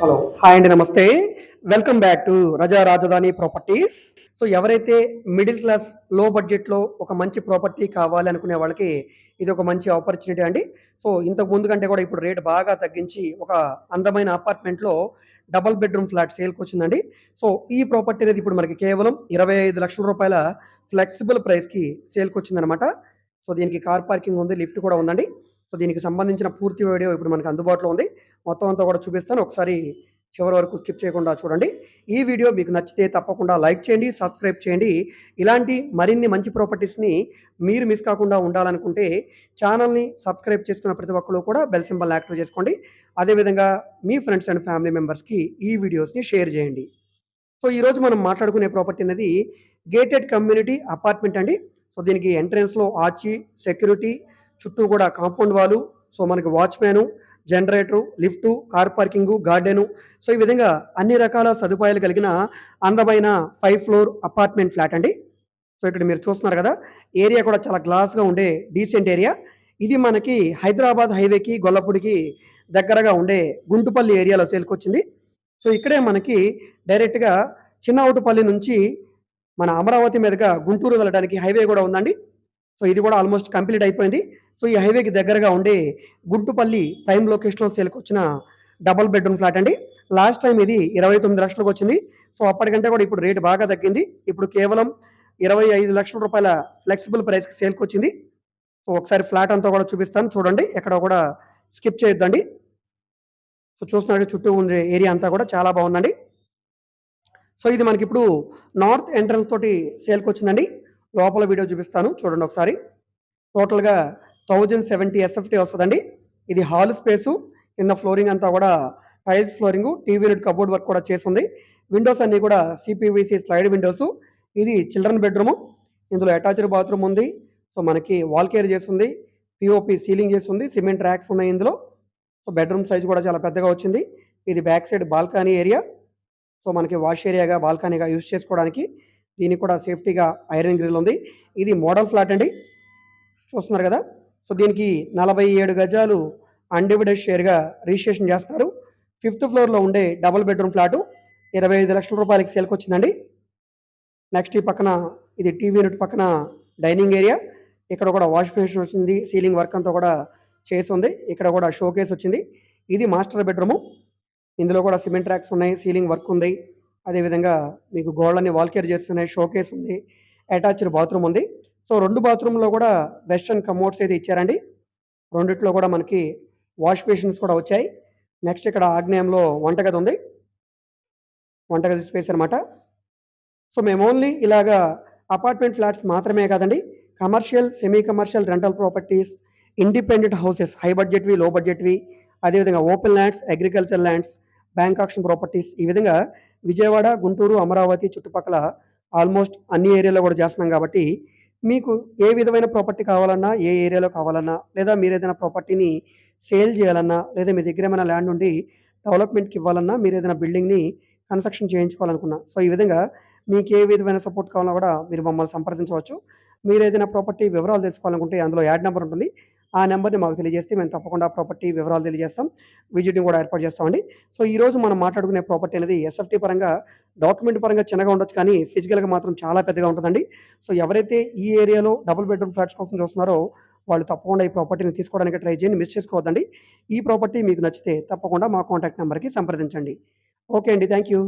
Hello hi అండి నమస్తే. Welcome back to రజా రాజధాని ప్రాపర్టీస్ సో ఎవరైతే మిడిల్ క్లాస్లో బడ్జెట్లో ఒక మంచి ప్రాపర్టీ కావాలి అనుకునే వాళ్ళకి ఇది ఒక మంచి ఆపర్చునిటీ అండి. సో ఇంతకు ముందు కంటే కూడా ఇప్పుడు రేట్ బాగా తగ్గించి ఒక అందమైన అపార్ట్మెంట్లో డబల్ బెడ్రూమ్ ఫ్లాట్ సేల్కి వచ్చిందండి. సో ఈ ప్రాపర్టీ అనేది ఇప్పుడు మనకి కేవలం ఇరవై ఐదు లక్షల రూపాయల ఫ్లెక్సిబుల్ ప్రైస్కి సేల్కి వచ్చిందనమాట సో దీనికి కార్ పార్కింగ్ ఉంది లిఫ్ట్ కూడా ఉందండి. సో దీనికి సంబంధించిన పూర్తి వీడియో ఇప్పుడు మనకు అందుబాటులో ఉంది. మొత్తం అంతా కూడా చూపిస్తాను. ఒకసారి చివరి వరకు స్కిప్ చేయకుండా చూడండి. ఈ వీడియో మీకు నచ్చితే తప్పకుండా లైక్ చేయండి సబ్స్క్రైబ్ చేయండి. ఇలాంటి మరిన్ని మంచి ప్రాపర్టీస్ని మీరు మిస్ కాకుండా ఉండాలనుకుంటే ఛానల్ని సబ్స్క్రైబ్ చేసుకున్న ప్రతి ఒక్కరు కూడా బెల్ సింబల్ యాక్టివ్ చేసుకోండి. అదేవిధంగా మీ ఫ్రెండ్స్ అండ్ ఫ్యామిలీ మెంబర్స్కి ఈ వీడియోస్ని షేర్ చేయండి. సో ఈరోజు మనం మాట్లాడుకునే ప్రాపర్టీ అనేది గేటెడ్ కమ్యూనిటీ అపార్ట్మెంట్ అండి. సో దీనికి ఎంట్రన్స్లో ఆర్చి సెక్యూరిటీ చుట్టూ కూడా కాంపౌండ్ వాలు సో మనకి watchman generator lift car parking garden. So ఈ విధంగా అన్ని రకాల సదుపాయాలు కలిగిన అందమైన ఫైవ్ ఫ్లోర్ అపార్ట్మెంట్ ఫ్లాట్ అండి. సో ఇక్కడ మీరు చూస్తున్నారు కదా ఏరియా కూడా చాలా గ్లాస్గా ఉండే డీసెంట్ ఏరియా. ఇది మనకి హైదరాబాద్ హైవేకి గొల్లపూడికి దగ్గరగా ఉండే గుంటుపల్లి ఏరియాలో సేల్కొచ్చింది. సో ఇక్కడే మనకి డైరెక్ట్గా చిన్నవుటుపల్లి నుంచి మన అమరావతి మీదుగా గుంటూరు వెళ్ళడానికి హైవే కూడా ఉందండి. సో ఇది కూడా ఆల్మోస్ట్ కంప్లీట్ అయిపోయింది. సో ఈ హైవేకి దగ్గరగా ఉండే గుడ్డుపల్లి ప్రైమ్ లొకేషన్లో సేల్కి వచ్చిన డబల్ బెడ్రూమ్ ఫ్లాట్ అండి. లాస్ట్ టైం ఇది ఇరవై తొమ్మిది లక్షలకు వచ్చింది. సో అప్పటికంటే కూడా ఇప్పుడు రేటు బాగా తగ్గింది. ఇప్పుడు కేవలం ఇరవై ఐదు లక్షల రూపాయల ఫ్లెక్సిబుల్ ప్రైస్కి సేల్కి వచ్చింది సో ఒకసారి ఫ్లాట్ అంతా కూడా చూపిస్తాను. చూడండి ఎక్కడ కూడా స్కిప్ చేయొద్దండి. సో చూస్తున్నట్టు చుట్టూ ఉండే ఏరియా అంతా కూడా చాలా బాగుందండి. సో ఇది మనకి ఇప్పుడు నార్త్ ఎంట్రన్స్ తోటి సేల్కి వచ్చిందండి లోపల వీడియో చూపిస్తాను. చూడండి ఒకసారి. టోటల్గా థౌజండ్ సెవెంటీ ఎస్ఎఫ్టీ వస్తుందండి. ఇది హాల్ స్పేసు. కింద ఫ్లోరింగ్ అంతా కూడా tiles flooring TV unit cupboard work కూడా చేస్తుంది. విండోస్ అన్నీ కూడా సిపివిసి స్లైడ్ విండోస్. ఇది చిల్డ్రన్ బెడ్రూమ్. ఇందులో అటాచ్డ్ బాత్రూమ్ ఉంది. సో మనకి వాల్ కేర్ చేస్తుంది. పిఓపి సీలింగ్ చేస్తుంది. సిమెంట్ ర్యాక్స్ ఉన్నాయి ఇందులో. సో బెడ్రూమ్ సైజ్ కూడా చాలా పెద్దగా వచ్చింది. ఇది back side balcony area. So మనకి వాష్ ఏరియాగా బాల్కనీగా యూజ్ చేసుకోవడానికి దీనికి కూడా సేఫ్టీగా ఐరన్ గ్రిల్ ఉంది. ఇది మోడల్ ఫ్లాట్ అండి. చూస్తున్నారు కదా? సో దీనికి నలభై ఏడు గజాలు అన్డివిడెడ్ షేర్గా రిజిస్ట్రేషన్ చేస్తారు. ఫిఫ్త్ ఫ్లోర్లో ఉండే డబుల్ బెడ్రూమ్ ఫ్లాటు ఇరవై ఐదు లక్షల రూపాయలకి సేల్కి వచ్చిందండి. నెక్స్ట్ ఈ పక్కన ఇది టీవీ యూనిట్ పక్కన డైనింగ్ ఏరియా ఇక్కడ కూడా వాష్ బేసిన్ వచ్చింది సీలింగ్ వర్క్ అంతా కూడా చేసి ఉంది. ఇక్కడ కూడా షో కేస్ వచ్చింది. ఇది మాస్టర్ బెడ్రూము ఇందులో కూడా సిమెంట్ ర్యాక్స్ ఉన్నాయి సీలింగ్ వర్క్ ఉంది. అదేవిధంగా మీకు గోళ్ళని వాల్ కేర్ చేస్తున్నాయి షో కేస్ ఉంది. అటాచ్డ్ బాత్రూమ్ ఉంది. సో రెండు బాత్రూంలో కూడా వెస్ట్రన్ కమోడ్స్ అయితే ఇచ్చారండి. రెండిట్లో కూడా మనకి వాష్ బేషన్స్ కూడా వచ్చాయి. నెక్స్ట్ ఇక్కడ ఆగ్నేయంలో వంటగది ఉంది. వంటగది స్పేస్ అనమాట సో మేము ఓన్లీ ఇలాగా అపార్ట్మెంట్ ఫ్లాట్స్ మాత్రమే కాదండి. Commercial semi commercial rental properties independent houses high బడ్జెట్వి low బడ్జెట్వి అదేవిధంగా open lands agriculture lands bank auction properties ఈ విధంగా విజయవాడ గుంటూరు అమరావతి చుట్టుపక్కల ఆల్మోస్ట్ అన్ని ఏరియాలో కూడా చేస్తున్నాం కాబట్టి మీకు ఏ విధమైన ప్రాపర్టీ కావాలన్నా ఏ ఏరియాలో కావాలన్నా లేదా మీరు ఏదైనా ప్రాపర్టీని సేల్ చేయాలన్నా లేదా మీ దగ్గర ఏమైనా ల్యాండ్ ఉండి డెవలప్మెంట్కి ఇవ్వాలన్నా మీరు ఏదైనా బిల్డింగ్ని కన్స్ట్రక్షన్ చేయించుకోవాలనుకున్నా సో ఈ విధంగా మీకు ఏ విధమైన సపోర్ట్ కావాలన్నా కూడా మీరు మమ్మల్ని సంప్రదించవచ్చు. మీరు ఏదైనా ప్రాపర్టీ వివరాలు తెలుసుకోవాలనుకుంటే అందులో యాడ్ నెంబర్ ఉంటుంది. ఆ నెంబర్ని మాకు తెలియజేస్తే మేము తప్పకుండా ప్రాపర్టీ వివరాలు తెలియజేస్తాం. విజిటింగ్ కూడా ఏర్పాటు చేస్తామండి. సో ఈరోజు మనం మాట్లాడుకునే ప్రాపర్టీ అనేది ఎస్ఎఫ్టీ పరంగా డాక్యుమెంట్ పరంగా చిన్నగా ఉండొచ్చు కానీ ఫిజికల్గా మాత్రం చాలా పెద్దగా ఉంటుందండి. సో ఎవరైతే ఈ ఏరియాలో డబుల్ బెడ్రూమ్ ఫ్లాట్స్ కోసం చూస్తున్నారో వాళ్ళు తప్పకుండా ఈ ప్రాపర్టీని తీసుకోవడానికి ట్రై చేయండి. మిస్ చేసుకోవద్దండి. ఈ ప్రాపర్టీ మీకు నచ్చితే తప్పకుండా మా కాంటాక్ట్ నెంబర్కి సంప్రదించండి. ఓకే అండి. Thank you